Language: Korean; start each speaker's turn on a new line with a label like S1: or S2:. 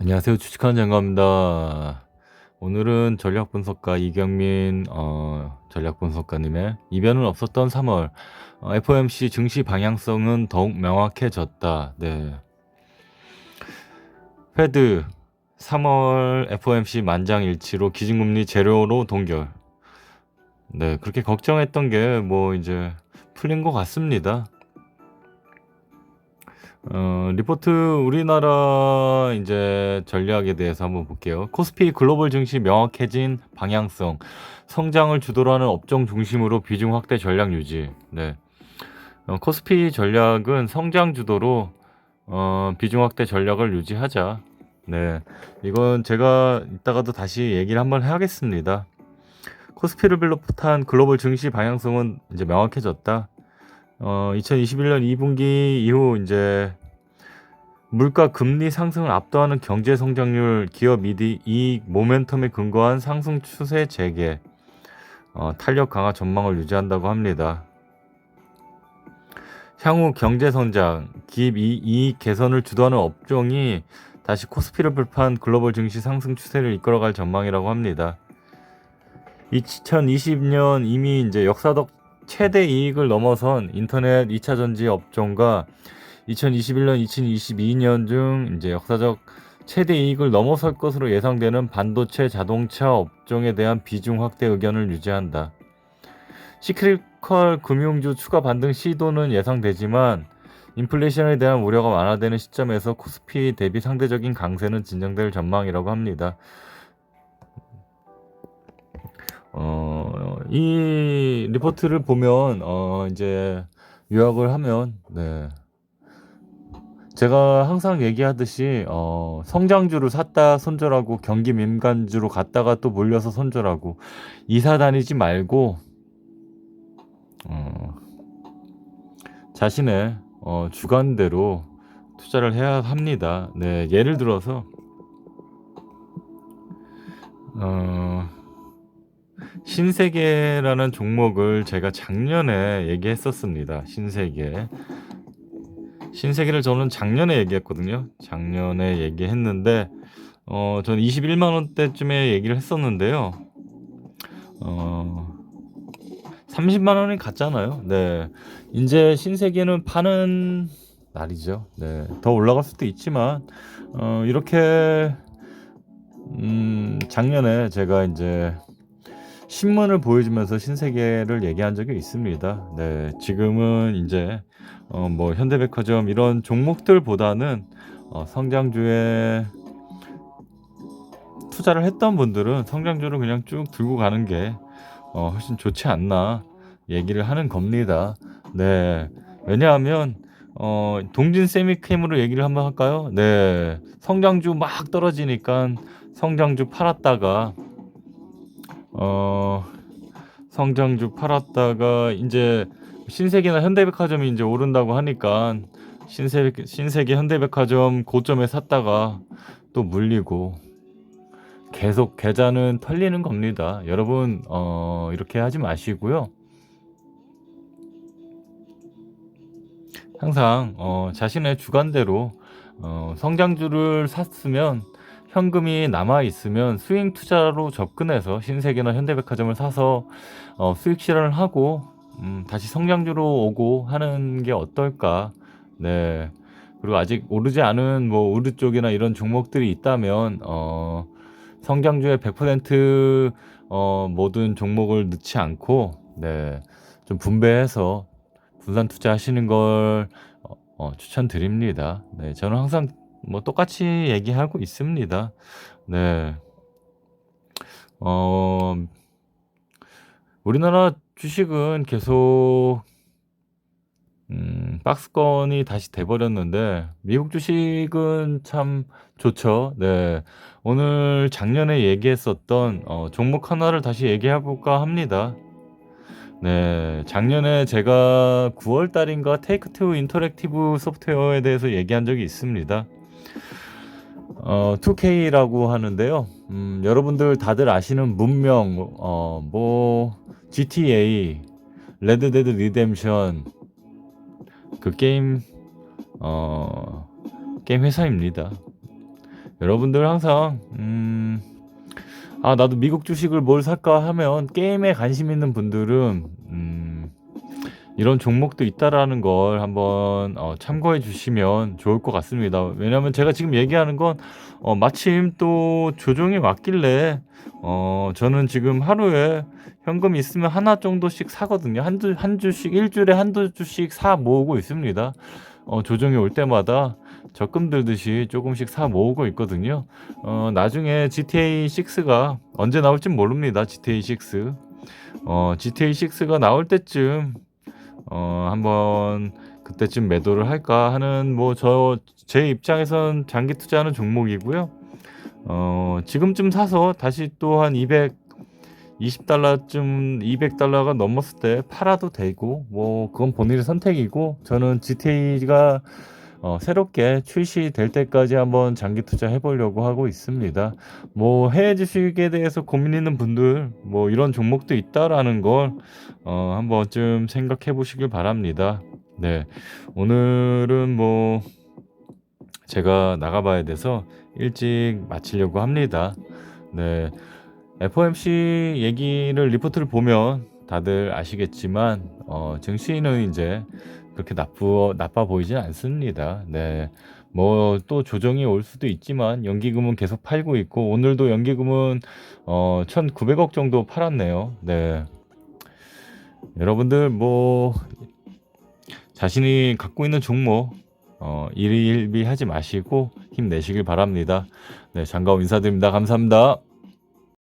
S1: 안녕하세요. 주식하는 장갑입니다. 오늘은 전략 분석가 이경민 어, 전략 분석가님의 이변은 없었던 3 월 어, FOMC 증시 방향성은 더욱 명확해졌다. 네. 페드 3 월 FOMC 만장일치로 기준금리 제로로 동결. 네, 그렇게 걱정했던 게뭐 이제 풀린 것 같습니다. 어, 리포트 우리나라 이제 전략에 대해서 한번 볼게요. 코스피 글로벌 증시 명확해진 방향성, 성장을 주도로 하는 업종 중심으로 비중 확대 전략 유지. 네. 어, 코스피 전략은 성장 주도로 어, 비중 확대 전략을 유지하자. 네. 이건 제가 이따가도 다시 얘기를 한번 해야겠습니다. 코스피를 비롯한 글로벌 증시 방향성은 이제 명확해졌다. 어, 2021년 2분기 이후 이제 물가 금리 상승을 압도하는 경제 성장률, 기업 이익, 이익 모멘텀에 근거한 상승 추세 재개, 어, 탄력 강화 전망을 유지한다고 합니다. 향후 경제 성장, 기업 이- 이익 개선을 주도하는 업종이 다시 코스피를 불판 글로벌 증시 상승 추세를 이끌어갈 전망이라고 합니다. 2020년 이미 이제 역사적 최대 이익을 넘어선 인터넷 2차 전지 업종과 2021년, 2022년 중 이제 역사적 최대 이익을 넘어설 것으로 예상되는 반도체 자동차 업종에 대한 비중 확대 의견을 유지한다. 시크릿컬 금융주 추가 반등 시도는 예상되지만 인플레이션에 대한 우려가 완화되는 시점에서 코스피 대비 상대적인 강세는 진정될 전망이라고 합니다. 어, 이 리포트를 보면 어, 이제 요약을 하면 네. 제가 항상 얘기하듯이 어, 성장주를 샀다 손절하고 경기 민간주로 갔다가 또 몰려서 손절하고 이사 다니지 말고 어, 자신의 어, 주관대로 투자를 해야 합니다. 네, 예를 들어서 어, 신세계라는 종목을 제가 작년에 얘기했었습니다. 신세계. 신세계를 저는 작년에 얘기했거든요. 작년에 얘기했는데 어, 저는 21만 원대쯤에 얘기를 했었는데요. 어, 30만 원이 갔잖아요. 네. 이제 신세계는 파는 날이죠. 네. 더 올라갈 수도 있지만 어, 이렇게 음, 작년에 제가 이제 신문을 보여주면서 신세계를 얘기한 적이 있습니다. 네, 지금은 이제 어, 뭐 현대백화점 이런 종목들보다는 어, 성장주에 투자를 했던 분들은 성장주를 그냥 쭉 들고 가는 게 어, 훨씬 좋지 않나 얘기를 하는 겁니다. 네, 왜냐하면 어, 동진 세미캠으로 얘기를 한번 할까요? 네, 성장주 막 떨어지니까 성장주 팔았다가 어 성장주 팔았다가 이제 신세계나 현대백화점이 이제 오른다고 하니까 신세 신세계 현대백화점 고점에 샀다가 또 물리고 계속 계좌는 털리는 겁니다. 여러분 어 이렇게 하지 마시고요. 항상 어 자신의 주관대로 어 성장주를 샀으면 현금이 남아 있으면 수익 투자로 접근해서 신세계나 현대백화점을 사서 어, 수익 실현을 하고 음, 다시 성장주로 오고 하는 게 어떨까? 네. 그리고 아직 오르지 않은 뭐 우르 쪽이나 이런 종목들이 있다면 어, 성장주에 100% 어, 모든 종목을 넣지 않고 네. 좀 분배해서 분산 투자하시는 걸 어, 어, 추천드립니다. 네, 저는 항상 뭐 똑같이 얘기하고 있습니다. 네. 어, 우리나라 주식은 계속 음, 박스권이 다시 돼버렸는데 미국 주식은 참 좋죠. 네. 오늘 작년에 얘기했었던 어, 종목 하나를 다시 얘기해 볼까 합니다. 네, 작년에 제가 9월 달인가 테이크 투 인터랙티브 소프트웨어에 대해서 얘기한 적이 있습니다. 어, 2K라고 하는데요. 음, 여러분들 다들 아시는 문명, 어, 뭐, GTA, 레드데드 리뎀션, 그 게임, 어, 게임 회사입니다. 여러분들 항상 음, 아 나도 미국 주식을 뭘 살까 하면 게임에 관심 있는 분들은 음, 이런 종목도 있다라는 걸 한번 어, 참고해 주시면 좋을 것 같습니다. 왜냐하면 제가 지금 얘기하는 건 어, 마침 또 조정이 왔길래 어, 저는 지금 하루에 현금 있으면 하나 정도씩 사거든요. 한, 주, 한 주씩 일주일에 한두 주씩 사 모으고 있습니다. 어, 조정이 올 때마다 적금 들듯이 조금씩 사 모으고 있거든요. 어, 나중에 GTA 6가 언제 나올지 모릅니다. GTA 6. 어, GTA 6가 나올 때쯤 어, 한번 그때쯤 매도를 할까 하는 뭐 저 제 입장에선 장기 투자하는 종목이고요. 어, 지금쯤 사서 다시 또 한 200 20달러쯤 200달러가 넘었을 때 팔아도 되고 뭐 그건 본인의 선택이고 저는 GTA가 어, 새롭게 출시될 때까지 한번 장기 투자 해 보려고 하고 있습니다. 뭐 해외 주식에 대해서 고민 있는 분들 뭐 이런 종목도 있다라는 걸 어, 한번쯤 생각해 보시길 바랍니다. 네. 오늘은 뭐 제가 나가봐야 돼서 일찍 마치려고 합니다. 네. FOMC 얘기를 리포트를 보면 다들 아시겠지만 어, 증시는 이제 그렇게 나쁘 나빠 보이진 않습니다. 네. 뭐 또 조정이 올 수도 있지만 연기금은 계속 팔고 있고 오늘도 연기금은 어 1,900억 정도 팔았네요. 네. 여러분들 뭐 자신이 갖고 있는 종목 어 일일비 하지 마시고 힘내시길 바랍니다. 네, 장가오 인사드립니다. 감사합니다.